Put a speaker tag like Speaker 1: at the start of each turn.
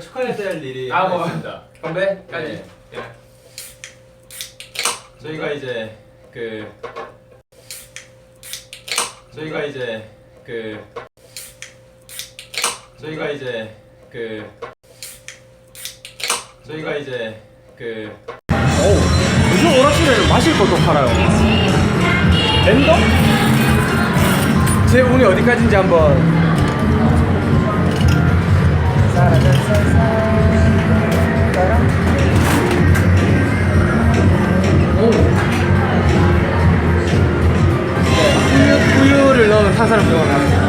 Speaker 1: 축하해야 될 일이
Speaker 2: 아,
Speaker 1: 하나
Speaker 2: 뭐.
Speaker 1: 있습니다.
Speaker 2: 건배까지.
Speaker 1: 네. 저희가 이제 그 저희가 이제 그 저희가 이제 그 저희가 이제 그
Speaker 3: 요즘 오락실에는 마실 것도 팔아요. 랜덤? 제 운이 어디까지인지 한번. 우유, 우유를 넣은 탄산음료가 나왔어요.